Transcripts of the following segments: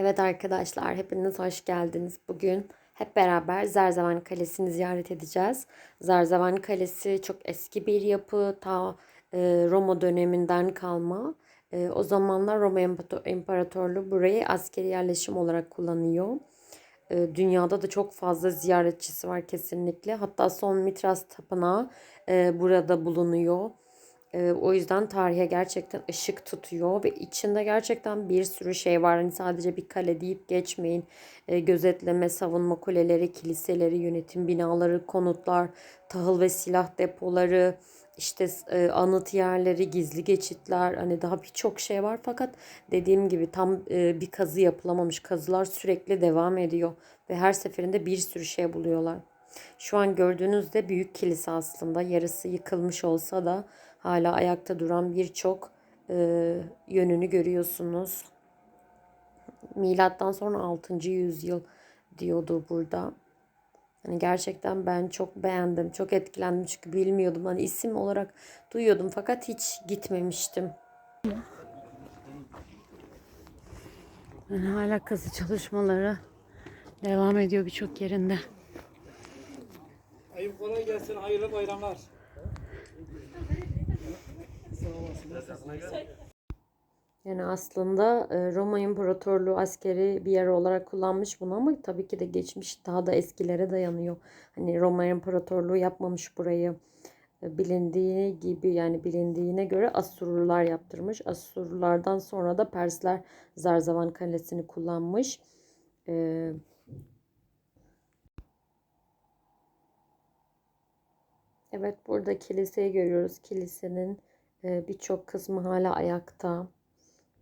Evet arkadaşlar hepiniz hoş geldiniz. Bugün hep beraber Zerzevan Kalesi'ni ziyaret edeceğiz. Zerzevan Kalesi çok eski bir yapı. Ta e, Roma döneminden kalma. E, o zamanlar Roma İmparator- İmparatorluğu burayı askeri yerleşim olarak kullanıyor. E, dünyada da çok fazla ziyaretçisi var kesinlikle. Hatta son Mitras Tapınağı e, burada bulunuyor. Ee, o yüzden tarihe gerçekten ışık tutuyor ve içinde gerçekten bir sürü şey var. Hani sadece bir kale deyip geçmeyin. Ee, gözetleme, savunma kuleleri, kiliseleri, yönetim binaları, konutlar, tahıl ve silah depoları, işte e, anıt yerleri, gizli geçitler, hani daha birçok şey var. Fakat dediğim gibi tam e, bir kazı yapılamamış. Kazılar sürekli devam ediyor ve her seferinde bir sürü şey buluyorlar. Şu an gördüğünüzde büyük kilise aslında yarısı yıkılmış olsa da hala ayakta duran birçok e, yönünü görüyorsunuz. Milattan sonra 6. yüzyıl diyordu burada. Hani gerçekten ben çok beğendim, çok etkilendim çünkü bilmiyordum. Hani isim olarak duyuyordum fakat hiç gitmemiştim. Yani hala kazı çalışmaları devam ediyor birçok yerinde. Ayıp kolay gelsin, hayırlı bayramlar. Yani aslında e, Roma İmparatorluğu askeri bir yer olarak kullanmış bunu ama tabii ki de geçmiş daha da eskilere dayanıyor. Hani Roma İmparatorluğu yapmamış burayı. E, Bilindiği gibi yani bilindiğine göre Asurlular yaptırmış. Asurlulardan sonra da Persler Zarzavan Kalesi'ni kullanmış. Ee, Evet burada kiliseyi görüyoruz. Kilisenin birçok kısmı hala ayakta.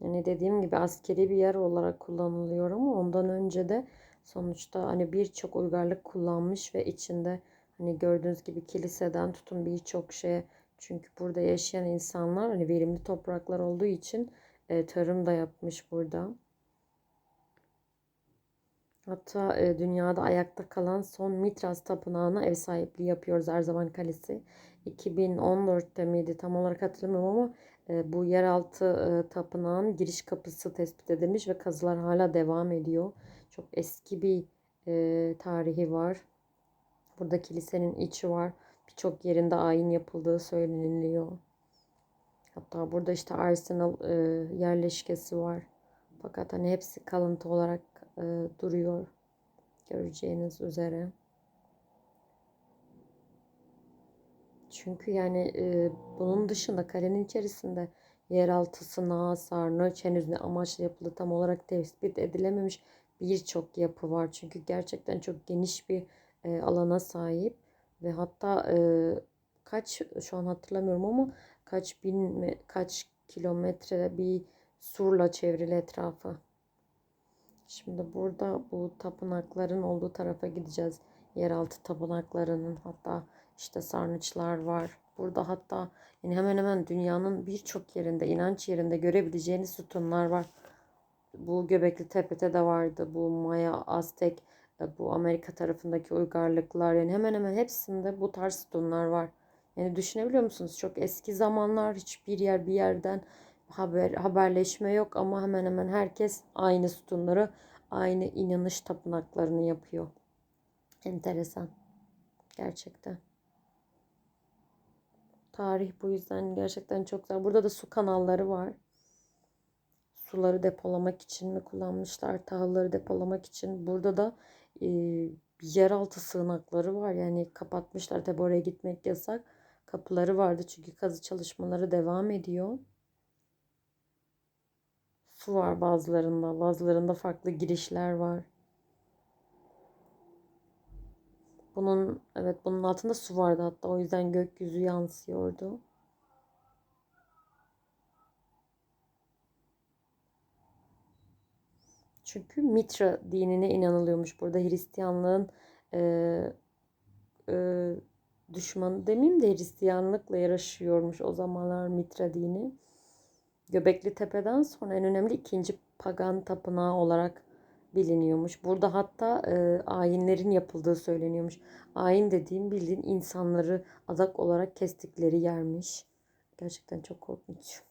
Yani dediğim gibi askeri bir yer olarak kullanılıyor ama ondan önce de sonuçta hani birçok uygarlık kullanmış ve içinde hani gördüğünüz gibi kiliseden tutun birçok şeye çünkü burada yaşayan insanlar hani verimli topraklar olduğu için e, tarım da yapmış burada. Hatta e, dünyada ayakta kalan son Mitras Tapınağı'na ev sahipliği yapıyoruz Erzavan Kalesi. 2014'te miydi tam olarak hatırlamıyorum ama e, bu yeraltı e, tapınağın giriş kapısı tespit edilmiş ve kazılar hala devam ediyor. Çok eski bir tarihi var. Burada kilisenin içi var. Birçok yerinde ayin yapıldığı söyleniliyor. Hatta burada işte Arsenal yerleşkesi var. Fakat hani hepsi kalıntı olarak e, duruyor. Göreceğiniz üzere. Çünkü yani e, bunun dışında kalenin içerisinde yeraltı sınağı, sarnıç henüz ne amaçla yapıldı tam olarak tespit edilememiş birçok yapı var. Çünkü gerçekten çok geniş bir e, alana sahip ve hatta e, kaç şu an hatırlamıyorum ama kaç bin kaç kilometre bir surla çevrili etrafı. Şimdi burada bu tapınakların olduğu tarafa gideceğiz. Yeraltı tapınaklarının hatta işte sarnıçlar var. Burada hatta yani hemen hemen dünyanın birçok yerinde, inanç yerinde görebileceğiniz sütunlar var. Bu Göbekli Tepe'de de vardı. Bu Maya, Aztek, e, bu Amerika tarafındaki uygarlıklar yani hemen hemen hepsinde bu tarz sütunlar var. Yani düşünebiliyor musunuz? Çok eski zamanlar hiçbir yer bir yerden haber haberleşme yok ama hemen hemen herkes aynı sütunları, aynı inanış tapınaklarını yapıyor. Enteresan. Gerçekten. Tarih bu yüzden gerçekten çok güzel. Burada da su kanalları var. Suları depolamak için mi kullanmışlar? Tahılları depolamak için. Burada da e, yeraltı sığınakları var. Yani kapatmışlar. Tabi oraya gitmek yasak. Kapıları vardı çünkü kazı çalışmaları devam ediyor. Su var bazılarında. Bazılarında farklı girişler var. Bunun evet bunun altında su vardı hatta o yüzden gökyüzü yansıyordu. Çünkü Mitra dinine inanılıyormuş burada Hristiyanlığın e, e, düşmanı demeyeyim de Hristiyanlıkla yarışıyormuş o zamanlar Mitra dini. Göbekli Tepe'den sonra en önemli ikinci pagan tapınağı olarak biliniyormuş. Burada hatta e, ayinlerin yapıldığı söyleniyormuş. Ayin dediğim bildiğin insanları adak olarak kestikleri yermiş. Gerçekten çok korkunç.